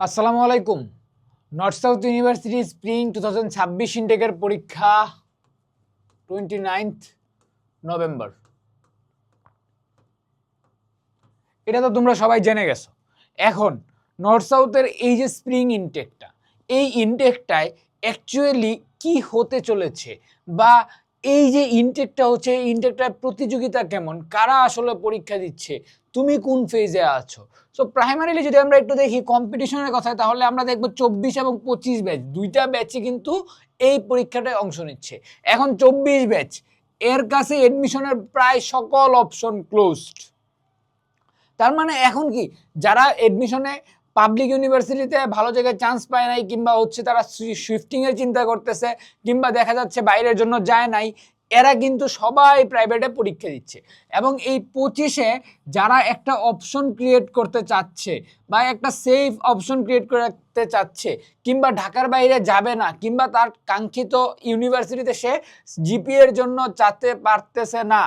আসসালামু আলাইকুম। North South University spring two thousand ছাব্বিশ ইনটেকের পরীক্ষা টোয়েন্টি নাইনথ নভেম্বর এটা তো তোমরা সবাই জেনে গেছো। এখন নর্থ সাউথের এই যে স্প্রিং ইনটেকটা এই ইনটেকটায় অ্যাকচুয়ালি কি হতে চলেছে বা এই যে ইনটেকটা হচ্ছে, এই ইনটেকটার প্রতিযোগিতা কেমন, কারা আসলে পরীক্ষা দিচ্ছে তুমি কোন ফেজে আছো? সো প্রাইমারিলি যদি আমরা একটু দেখি কম্পিটিশনের কথা তাহলে আমরা দেখব চব্বিশ এবং পঁচিশ ব্যাচ দুইটা ব্যাচই কিন্তু এই পরীক্ষাটায় অংশ নিচ্ছে। এখন চব্বিশ ব্যাচ এর কাছে এডমিশনের প্রায় সকল অপশন ক্লোজড তার মানে এখন কি, যারা এডমিশনে পাবলিক ইউনিভার্সিটিতে ভালো জায়গায় চান্স পায় নাই, কিংবা হচ্ছে তারা শিফটিংয়ের চিন্তা করতেছে, কিংবা দেখা যাচ্ছে বাইরের জন্য যায় নাই এরা কিন্তু সবাই প্রাইভেটে পরীক্ষা দিচ্ছে। এবং এই পঁচিশে যারা একটা অপশন ক্রিয়েট করতে চাচ্ছে বা একটা সেফ অপশন ক্রিয়েট করতে চাচ্ছে কিংবা ঢাকার বাইরে যাবে না কিংবা তার কাঙ্ক্ষিত ইউনিভার্সিটিতে সে জিপিএর জন্য চাতে পারতেছে না,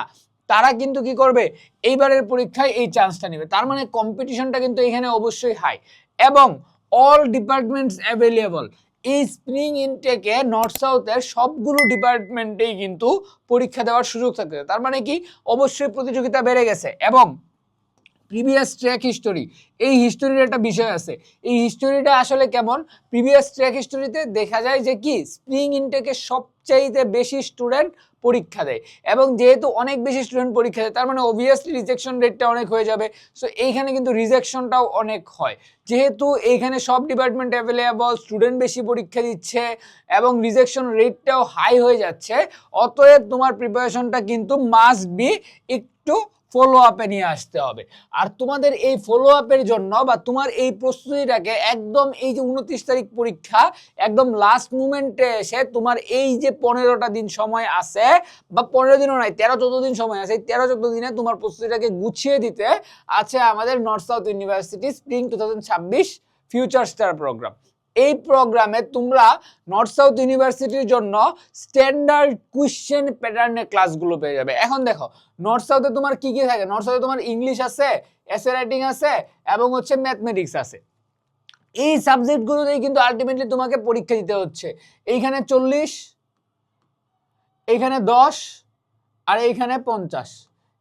তারা কিন্তু কি করবে? এইবারের পরীক্ষায় এই চান্সটা নেবে। তার মানে কম্পিটিশনটা কিন্তু এখানে অবশ্যই হাই এবং অল ডিপার্টমেন্টস অ্যাভেলেবল এই স্প্রিং ইনটেকে নর্থ সাউথের সবগুলো ডিপার্টমেন্টেই কিন্তু পরীক্ষা দেওয়ার সুযোগ থাকতে তার মানে কি? অবশ্যই প্রতিযোগিতা বেড়ে গেছে এবং প্রিভিয়াস ট্র্যাক হিস্টোরি এই হিস্টোরির একটা বিষয় আছে। এই হিস্টোরিটা আসলে কেমন? প্রিভিয়াস ট্র্যাক হিস্টোরিতে দেখা যায় যে কি? স্প্রিং ইনটেকে সবচাইতে বেশি স্টুডেন্ট পরীক্ষা দেয়। এবং যেহেতু অনেক বেশি স্টুডেন্ট পরীক্ষা দেয়, তার মানে অবভিয়াসলি রিজেকশন রেটটা অনেক হয়ে যাবে। সো এইখানে কিন্তু রিজেকশনটাও অনেক হয়। যেহেতু এইখানে সব ডিপার্টমেন্ট অ্যাভেলেবল স্টুডেন্ট বেশি পরীক্ষা দিচ্ছে এবং রিজেকশন রেটটাও হাই হয়ে যাচ্ছে, অতএব তোমার প্রিপারেশনটা কিন্তু মাস্ট বি একটু ফলো আপে নিয়ে আসতে হবে। আর তোমাদের এই ফলো আপের জন্য বা তোমার এই প্রস্তুতিটাকে একদম এই যে উনত্রিশ তারিখ পরীক্ষা, একদম লাস্ট মুমেন্টে এসে তোমার এই যে পনেরোটা দিন সময় আছে বা পনেরো দিনও নাই, তেরো চোদ্দ দিন সময় আছে, এই তেরো চোদ্দ দিনে তোমার প্রস্তুতিটাকে গুছিয়ে দিতে আছে আমাদের North South University spring two thousand ছাব্বিশ ফিউচার স্টার প্রোগ্রাম এই প্রোগ্রামে তোমরা নর্থ সাউথ ইউনিভার্সিটির জন্য স্ট্যান্ডার্ড কোশ্চেন প্যাটার্নের ক্লাসগুলো পেয়ে যাবে। এখন দেখো নর্থ সাউথে তোমার কি কি থাকে? নর্থ সাউথে তোমার ইংলিশ আছে এসে রাইটিং আছে, এবং হচ্ছে ম্যাথমেটিক্স আছে। এই সাবজেক্টগুলোতেই কিন্তু আলটিমেটলি তোমাকে পরীক্ষা দিতে হচ্ছে। এইখানে চল্লিশ, এইখানে দশ, আর এইখানে পঞ্চাশ।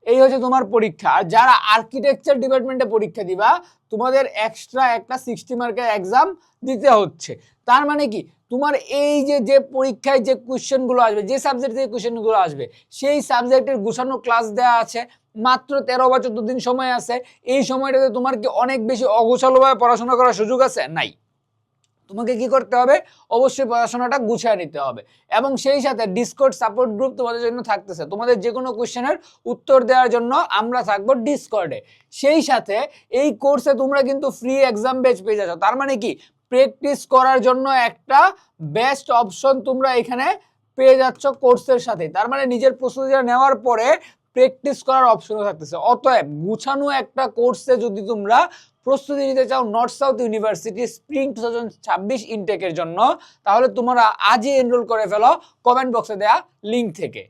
এই হচ্ছে তোমার পরীক্ষা। আর যারা আর্কিটেকচার ডিপার্টমেন্টে পরীক্ষা দিবা, তোমাদের এক্সট্রা একটা সিক্সটি মার্কের এক্সাম দিতে হচ্ছে। তার মানে কি? তোমার এই যে যে পরীক্ষায় যে কোশ্চেনগুলো আসবে, যে সাবজেক্ট থেকে কোশ্চেনগুলো আসবে, সেই সাবজেক্টের গুছানো ক্লাস দেওয়া আছে, মাত্র তেরো বা চোদ্দ দিন সময় আছে। এই সময়টাতে তোমার কি অনেক বেশি অগোছালোভাবে পড়াশোনা করার সুযোগ আছে? নাই। তোমাকে কি করতে হবে? অবশ্যই পড়াশোনাটা গুছিয়ে নিতে হবে। এবং সেই সাথে ডিসকর্ড সাপোর্ট গ্রুপ তোমাদের জন্য থাকতেছে। তোমাদের যে কোনো কোয়েশ্চেনের উত্তর দেওয়ার জন্য আমরা থাকব ডিসকর্ডে সেই সাথে এই কোর্সে তোমরা কিন্তু ফ্রি এক্সাম বেচ পেয়ে যাচ্ছ। তার মানে কি? প্র্যাকটিস করার জন্য একটা বেস্ট অপশন তোমরা এখানে পেয়ে যাচ্ছ কোর্সের সাথে। তার মানে নিজের প্রস্তুতিটা নেওয়ার পরে প্র্যাকটিস করার অপশনও থাকতেছে। অতএব গুছানো একটা কোর্সে যদি তোমরা প্রস্তুতি নিতে চাও North South University spring two thousand ছাব্বিশ ইনটেকের জন্য, তাহলে তোমরা আজই এনরোল করে ফেলো কমেন্ট বক্সে দেয়া লিঙ্ক থেকে।